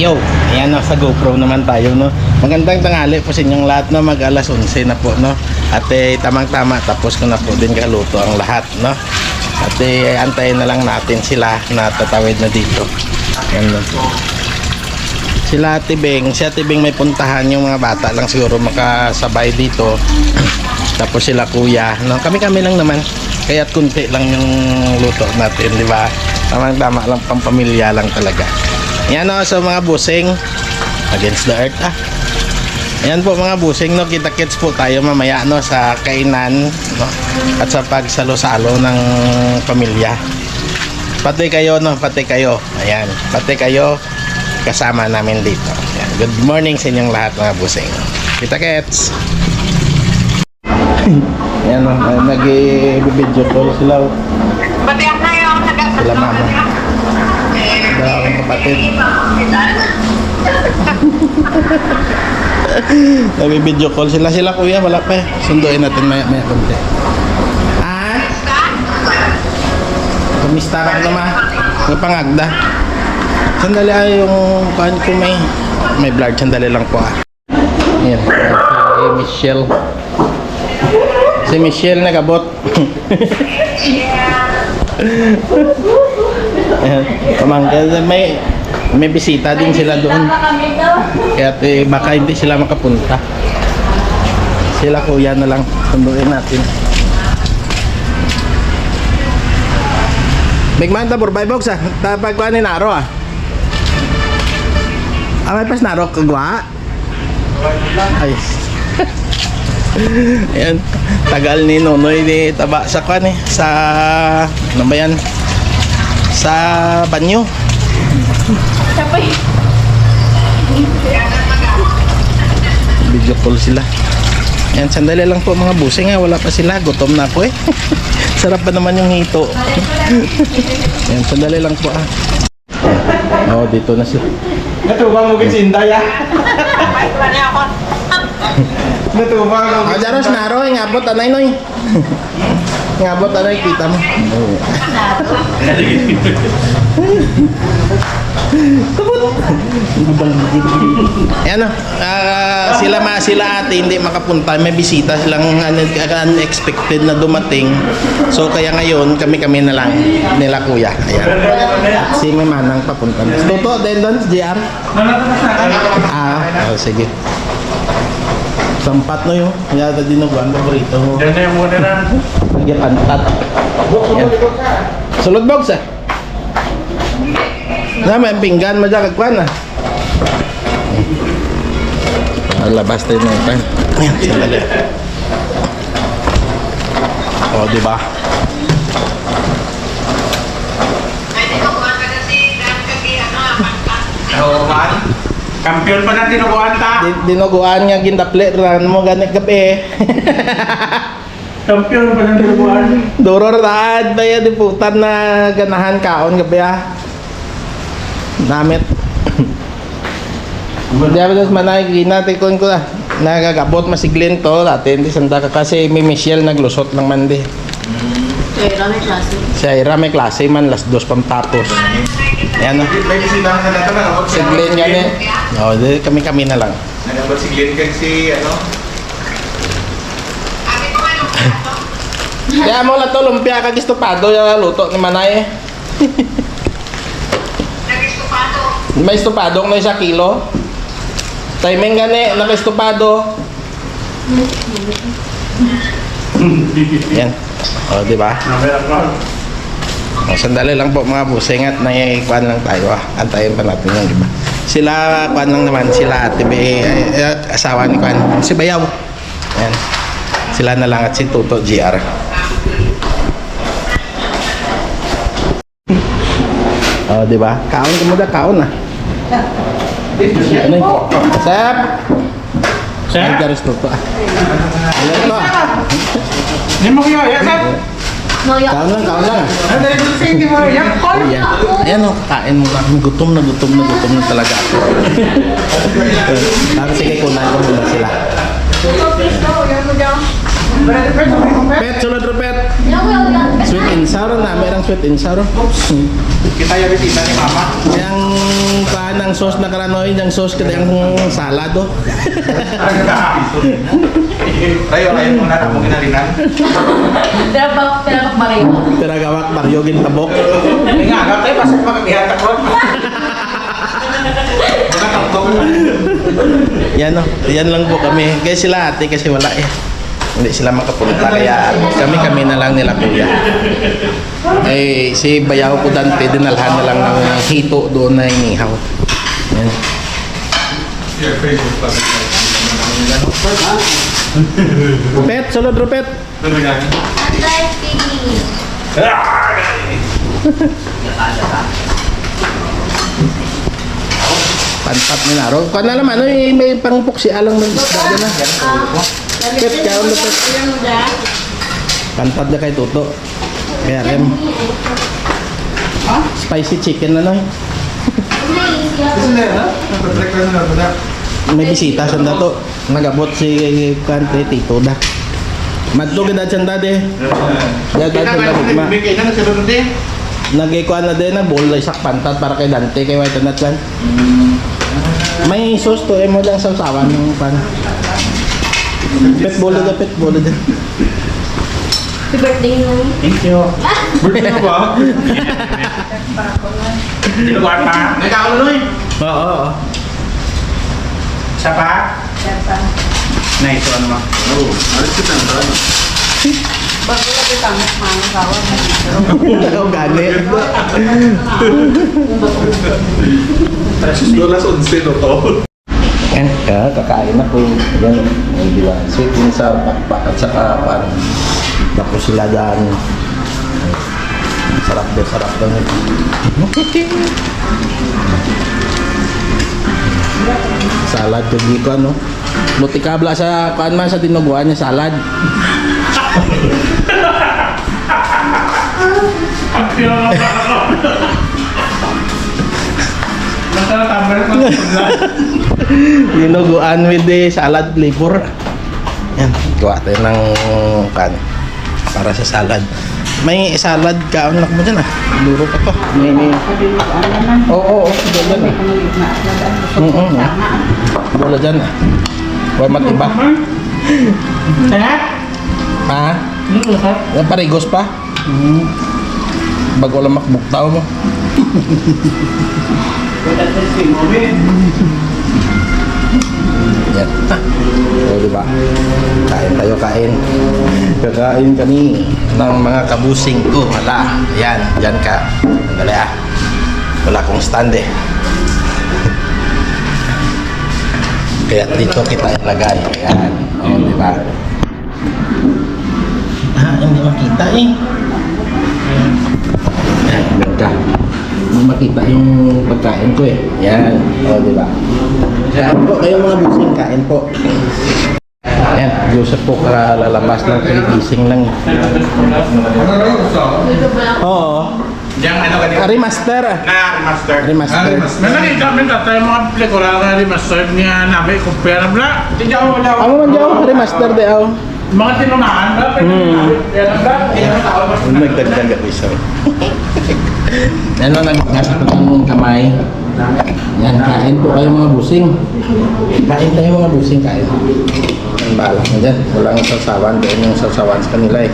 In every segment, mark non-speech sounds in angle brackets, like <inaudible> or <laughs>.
Yo, ayan no, sa GoPro naman tayo no. Magandang tanghali po sa inyong lahat no, mag alas 11 na po no. At eh, tamang-tama tapos ko na po din kaluto ang lahat no. At eh, antayin na lang natin sila na tatawid na dito. Ayan no. Sila Ate Beng, si Ate Beng may puntahan yung mga bata lang siguro makasabay dito. <clears throat> Tapos sila kuya, no? Kami-kami lang naman. Kaya't kunti lang yung luto natin, di ba? Tamang-tama lang, pampamilya lang talaga. Yan o, sa mga busing. Against the earth, ah. Yan po mga busing, no? Kita-kits po tayo mamaya, no? Sa kainan, no? At sa pagsalo-salo ng pamilya. Pati kayo, no? Pati kayo. Ayan. Pati kayo kasama namin dito. Ayan. Good morning sa inyong lahat, mga busing. Kita-kits! Ayan, no? Nag-video call sila. oh. Batiyak na yung nag- Sila mama. Kapatid. <laughs> Nag-video call sila. Sila kuya, wala pa eh. Sunduin natin maya maya konti. Ah? Kumista ka naman. May pangagda. Sandali ay yung kuhan ko may may blurred. Sandali lang po ah. Ayan. Si Michelle. Si Michelle nagabot. <laughs> Ayan. Pamangkin. May may bisita din sila doon. Kaya eh, baka hindi sila makapunta. Sila kuya na lang. Sunduin natin. Bigman ta burbay box ah. Tapag ko ni naro ah. Ah, may pas naro kagwa. Ay. <laughs> Ayan. Tagal ni Nonoy ni taba sa kwan eh. Sa ano ba yan? Sa banyo. Video call sila. Yan, sandali lang po mga busing ha. Wala pa sila. Gutom na ako eh. <laughs> Sarap pa naman yung hito. <laughs> Yan, sandali lang po ah. Oh, dito na sila. Natubang mo kitsinda ya. <laughs> Natubang mo. Ah, Jaros, naro, ngabot anay noy. Ngabot anay kita mo. Ayan o, ah, sila ma sila ate hindi makapunta, may bisita silang un- unexpected na dumating. So kaya ngayon kami-kami na lang nila kuya. Ayan. Si may manang papunta. na. Toto din doon, JR? Ah, oh, sige. Sampat no yun. Yata dinuguan, paborito mo. Yan na yung muna na. Lagyan pantat. Yan. Sulod box ah. Na may pinggan mo dyan kagkuhan ah. Labas tayo ng pan. Ayan, sandali. O, di ba? Oo man. Kampiyon pa na tinukuhan ta. Di- Dinuguan nga gindaple ran mo ganit gabi. <laughs> Kampiyon pa na tinukuhan. Duro rad ba yan di putan na ganahan kaon gabi ah. Namit. Di ba das manay ginati kon ko ah. Nagagabot masiglin to dati hindi sanda ka kasi may Michelle naglusot lang man di. Kaya may klase. Siya ira may klase man las dos pang tapos. Ayan na. Ka na naman. Siglin yan eh. O, di kami-kami na lang. Nagabot si Glenn kag si ano. Kaya mo lang to lumpia kag estopado yung luto ni Manay eh. May estopado na isa kilo. Timing gani, naka-estopado. Yan. O, di ba? O, sandali lang po mga busing at nangyaikuan lang tayo ah. Antayin pa natin yung iba. Sila, kuan lang naman, sila ate Be, eh, eh, asawa ni kuan, si Bayaw. Yan. Sila na lang at si Tuto GR. Oh, di ba? Kaon ka muna, kaon. Ano yun? Sep! Sir? Ay, garis Tuto. Ano ito? Hindi mo kayo. Yan sir. Noya. Kaon lang, kaon lang hindi mo. Ayan. Ayan o, kain mo lang. Gutom na gutom na gutom na talaga ako. Tapos sige, kunan ko muna sila. Pet, sulod ro pet. Sweet and sour na, merang sweet and sour. Hmm. Kita yung bisita ni Mama. Yang paan ng sauce na karanoy, yung sauce kada yung salad oh. <laughs> Tayo, tayo muna na mong kinalinan. Pinabak, pinabak Mario. Tiragawak Mario gintabok. Hindi nga, agad tayo, pasok. Mga taktok. <laughs> Yan oh, yan lang po kami. Kaya sila ate kasi wala eh. Hindi sila makapunta kaya kami kami na lang nila kuya. Eh si Bayaw ko Dante dinalhan na lang ng hito doon na inihaw. Yan. Rupet, sulod Rupet. Pantat ni Naro. Kung na naman, ano, eh, may pangpok si Alang ng isda dyan na. Pet, kaya mo pet. Pantat na kay Tuto. Kaya rem. Spicy chicken na eh. May bisita sa dato. Nagabot si Kante Tito da. Madto gid sa de. Ya Kita dad ka sa yung na eh. Nagikuan na din na bowl isak pantat para kay Dante kay White Nut lan. May sauce to eh mo lang sa sawan ng pan. Pet bowl da pet bowl da. Happy birthday mo. Thank you. Birthday mo ba? Tinuguan pa. Nagkakulunoy. Oo, oo. Isa pa? Nice one mo. Oh, alis kita na tayo. Ikaw gani. Dolas 11 no to. Yan, kaya kakain na po. Yan, oh, di ba? Sweet and sour, pakpak at saka pan. Tapos sila daan. Sarap din, sarap din. <laughs> salad yung dito, ano? Buti kabla sa kuan man sa tinuguan niya salad. Ang pinaka ako. <laughs> Masarap tambar ko. Tinuguan with the salad flavor. Yan, gawa tayo ng kan para sa salad. May salad ka anak mo dyan ah. Duro pa to. May, may... Oo, oo, oo. Dyan ah. Oo, oo. Bola dyan ah. Huwag matiba. Sarap? Ha? Yan parigos pa? Bago lang makbuktaw mo. Yan. O, di ba? Kain tayo, kain. Kakain kami ng mga kabusing ko. Hala, yan, yan ka. Dali ah. Wala akong stand eh. Kaya dito kita ilagay. Ayan. O, di ba? Ah, hindi makita eh. Yan, yan ka. Hindi makita yung pagkain ko eh. Yan. O, di ba? Yan po, kayo mga busing, kain po. Yan, Joseph po kara lalabas ng gising lang. Oo. Yang ano ka dito? Remaster. Na remaster. Remaster. Nakita kami tatay mga pelikula na remaster niya namin kumpara bla. Hindi ako wala. Amo man jaw, remaster de aw. Mga tinunahan ba? Hmm. Nagdagdag at isa. Ano ko ng kamay? Yan, kain po kayo mga busing. Kain tayo mga busing, kain. Ang balak mo dyan. Walang sasawan. Doon yung sasawan sa kanila eh.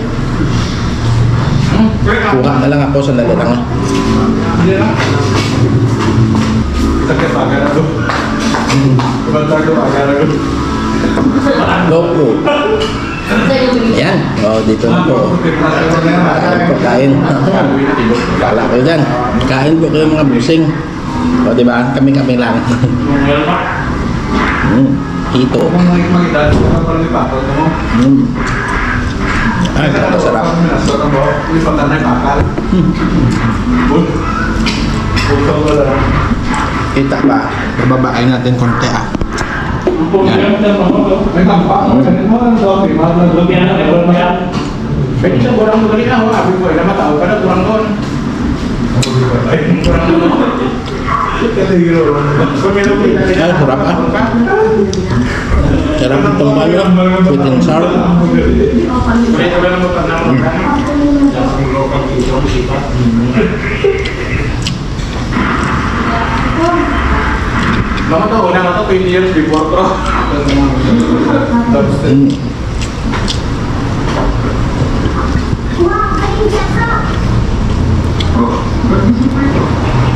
Kuha na lang ako, sandali lang. na na to. Loko. Yan. Oh, dito na po. Kain po, kain. Bala kayo dyan. Kain po kayo mga busing. O, di ba? Kami-kami lang. mm. Hito. Mm. Ay, sarap. Kita pa. Bababain natin konti ah. Pwede sa kurang mo galing ako, sabi ko, eh, namatao ka na, kurang doon. Kurang doon.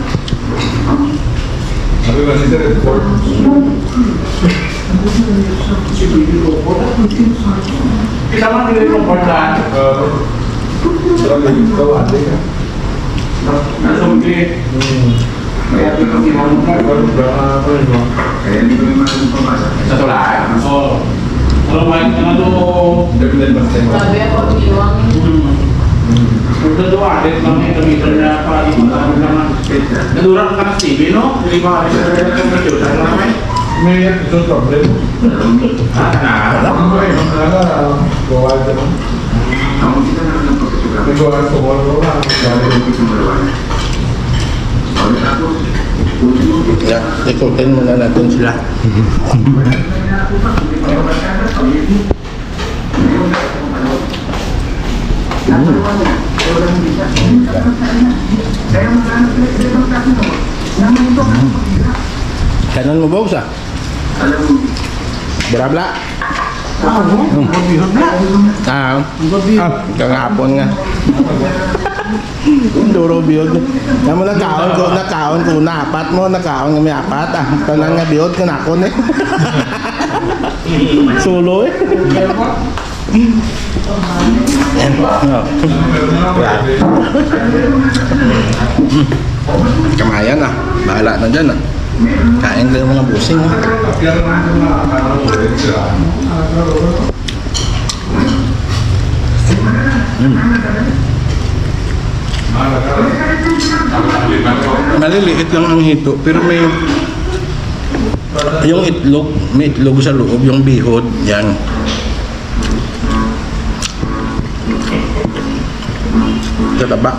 naman, ano naman? Sarap ba? Yung tinubuan sila na kumain. Yung bata ko bili na. Hindi mo doon? Kita mo nila yung porta. Nasumpi. Kaya pinag-iwan mo Sa tulaan? Oo. Alam mo, ano to? Sabi ako, iwang. Doon, alit lang yung gamitan na para di mo alam naman. Nadurang ka ng TV, no? Hindi ba alit sa ng computer naman? May episode problem. Ah, na. Nagawa sa wall lang. Yeah, ikutin muna natin sila. <laughs> Kanan mo ba usa? Berabla? Ah, ah, kangapon nga. <laughs> Duro biyod. Namu nakaon ko, nakaon ko na apat mo, nakaon nga may apat ah. Tanan nga biyod ko nakon eh. <laughs> Solo eh. Yan. Oh. Yan. Kamayan ah. Bahala na dyan ah. Kain lang mga busing ah. Maliliit lang ang hito, pero may yung itlog, may itlog sa loob, yung bihod, yan. Tataba.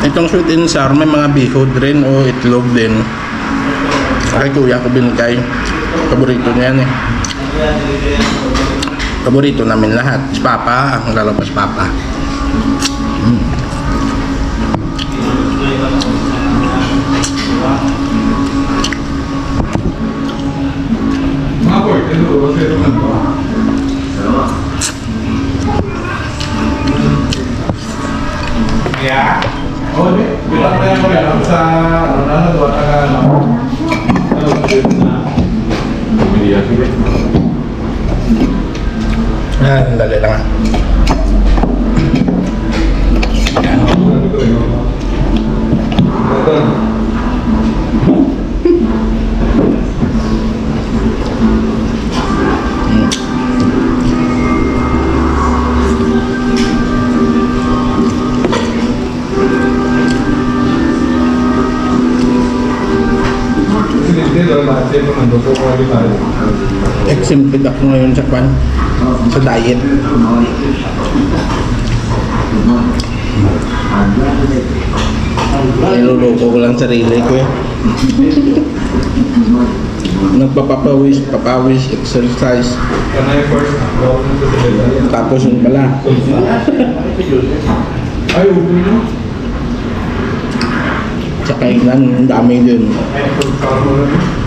Itong sweet and sour, may mga bihod rin o itlog din. Kay kuya ko binigay. Paborito niya yan eh. Paborito namin lahat. Si Papa, ang lalabas Papa. Mga boy, ito, ito, ito. Yan ko yan sa ano na nagawa ka ano. Ano na media sige. Ah, dali lang ah. Exempted ako ngayon sa kwan. Sa diet. Niloloko ko lang sarili ko eh. <laughs> Nagpapapawis, papawis, exercise. Tapos yun pala. Ay. Sa kainan, ang dami din.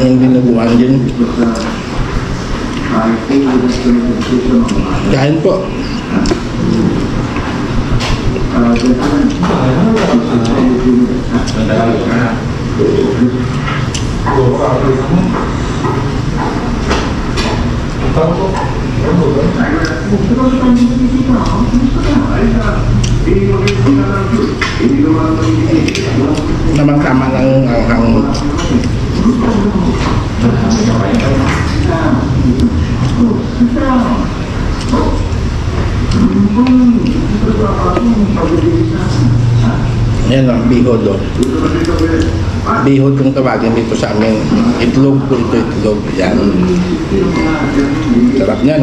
Yung dinuguan din. Kain po. Namang tama ng ang Yan ang bihod o. Bihod kung tawagin dito sa amin. Itlog po ito, itlog. Yan. Sarap niyan.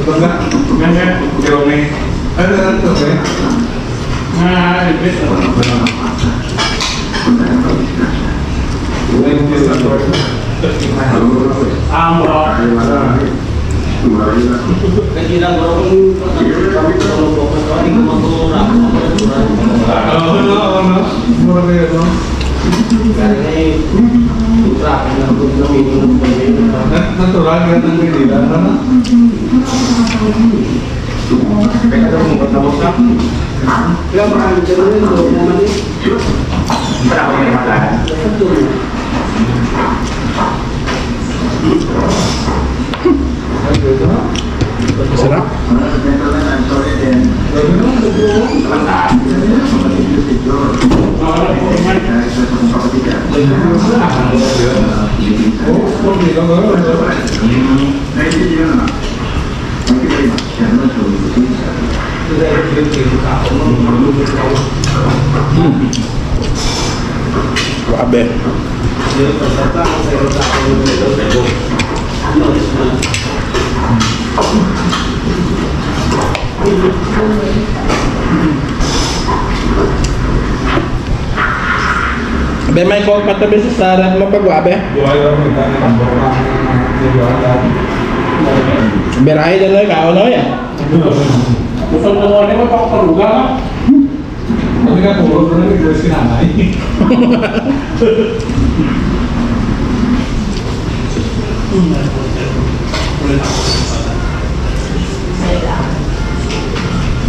Ito nga. Yan yan. Pero may Ano na ito eh? Ah, Elvis. Marami yung matahan. Sarap. Oo, okay lang, ano? Grabe. Be, may coke patabi sa sarap mo pag wabe. Buhay lang yung tani ng na. Gusto mo mo ano pa paruga? Ano nga puro doon yung dress kinanay?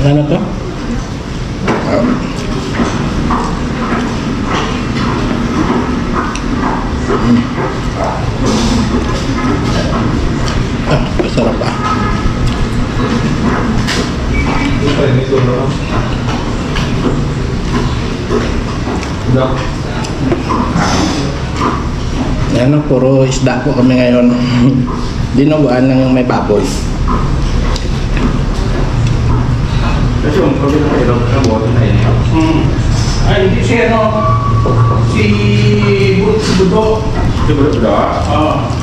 Ano to? Ah. Mm. Ah, masarap ah. Ito yung ito, no? Dok. Ano, puro isda po kami ngayon. <laughs> Dinuguan ng may baboy. Kasi yung problem na ito, ang boto na yun. Hmm. Ay, hindi si ano, si Budo. Si Budo? Budo? Oo.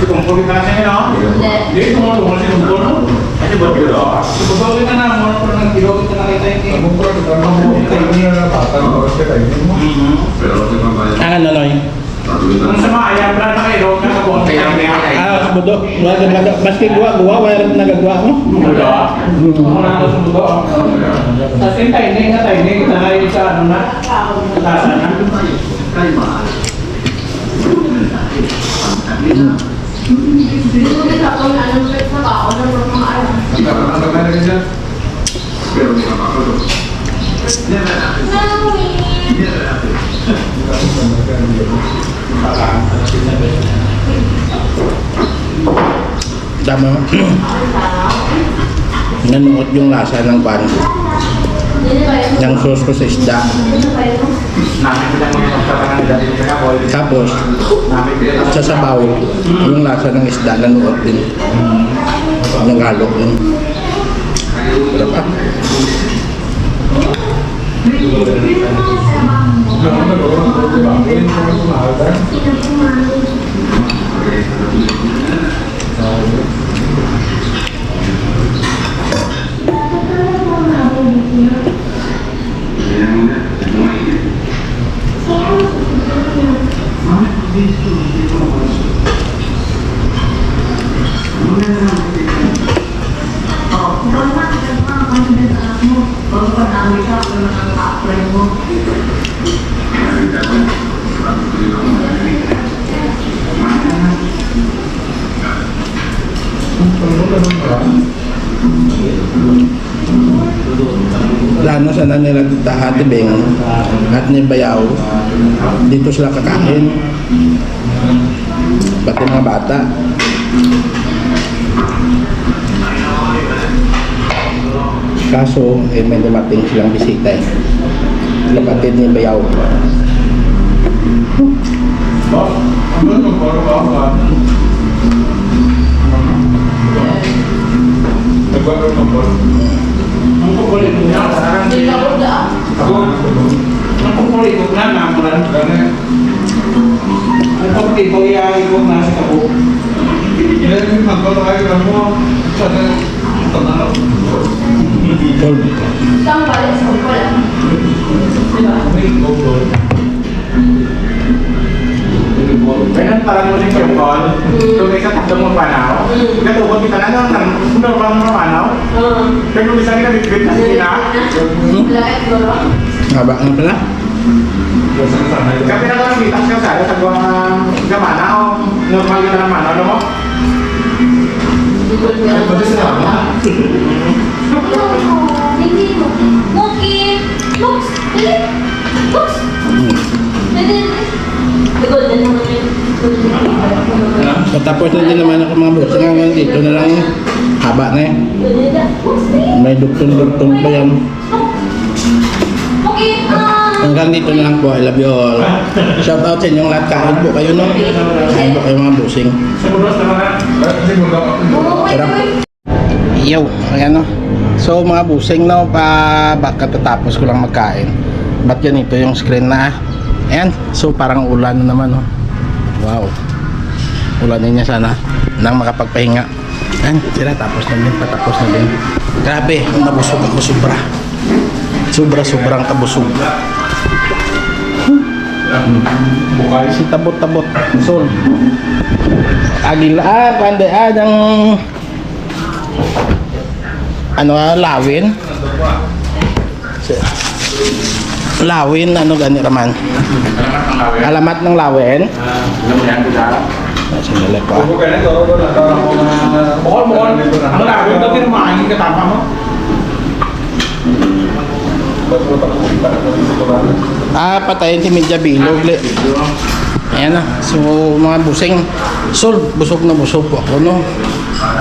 Si Kumpul kita kasi no? Hindi. Hindi, tumulong si Kumpul no? Kasi Budo? Si Budo kita na, mo na ng kilo kita nakita yung Ako po, ito ang mabuti ko niya na bata. Oras ka tayo. Mhm. Ang ano, Noy? Kung sa mga ayaw, wala na kayo, nakabot kayo. Ah, kabudo. Wala na Maski guwa, guwa, wala rin nagagawa mo. Budo? Wala na sa Budo. Tapos yung timing na timing, na sa ano na, tasa na. Hindi ko din ako na anong pwede sa tao na mga alam. Kaya na siya. Tama. Nanuot yung lasa ng pan. Yung sauce ko sa isda. Tapos, sa sabaw, yung lasa ng isda nanuot din. Nagalo din. Sarap ah. Plano sana nila Ate Beng at ni Bayaw dito sila kakain. Pati mga bata. Kaso, eh, may dumating silang bisita eh. Kapatid ni Bayaw. Ano. Ang kukulit ko parang Hindi ka na, Ganun. Ang kukulit ko, na sa kabo. Ilan yung magbago kayo na mo? Sana. Solve. Isang balik sa wala. Diba? May gogo. Kaya parang mo yung call. So, may katakda mo panaw. Katubog kita na lang, normal mo panaw. Oo. Pero kita bitbit na sila. Lakit mo lang. Haba nga pala. Kaya pinagawa ng bitas ka sa sa buwang gamana o normal kita ng manaw, no mo? Lang Pwede sila ba? Hindi mo. Bigod din naman yun. Patapos na din naman ako mga boss. Hanggang dito na lang. Haba na eh. Na. May duktong-duktong pa yan. Ah. Hanggang dito na lang po. I love you all. Shout out sa inyong lahat. Kain po kayo no. Kain po kayo mga busing. Sarap. Yo, ayan no. So mga busing no, pa baka tatapos ko lang magkain. Ba't ganito yung screen na? Ayan, so parang ulan na naman no. Wow. Ulanin niya sana nang makapagpahinga. Ayan, sila tapos na din, patapos na din. Grabe, nabusog ako sobra. Sobra sobrang kabusog. Bukay. Si tabot-tabot. Sol. Agila, ah, pandaan ng ano ah, lawin. Lawin, ano gani raman? Alamat ng lawin. Alam mo yan, kita. Sinilip ah. Buko ka na, na. Bukol mo, ang lawin daw tinamahin yung katapa mo. Ba't mo takot para sa sigurado? Ah, patayin si Medya Bilog. Ayan na. So, mga busing. Sol, busog na busog po ako, no?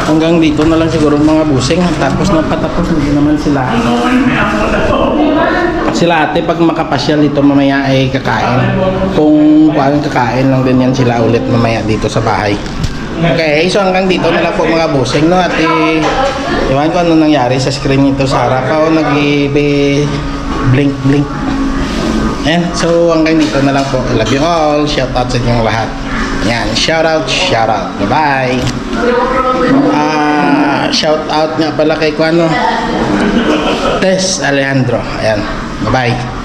Hanggang dito na lang siguro mga busing. Tapos na patapos din naman sila. Sila ate, pag makapasyal dito mamaya ay kakain. Kung kuhaan kakain lang din yan sila ulit mamaya dito sa bahay. Okay, so hanggang dito na lang po mga busing, no? At eh, iwan ko ano nangyari sa screen nito sa harap. Ako nag blink blink Ayan, so hanggang dito na lang po. I love you all. Shout out sa inyong lahat. Yan, shout out, shout out. Bye-bye. Ah, shout out nga pala kay Kuano. Tess Alejandro. Ayan. Bye-bye.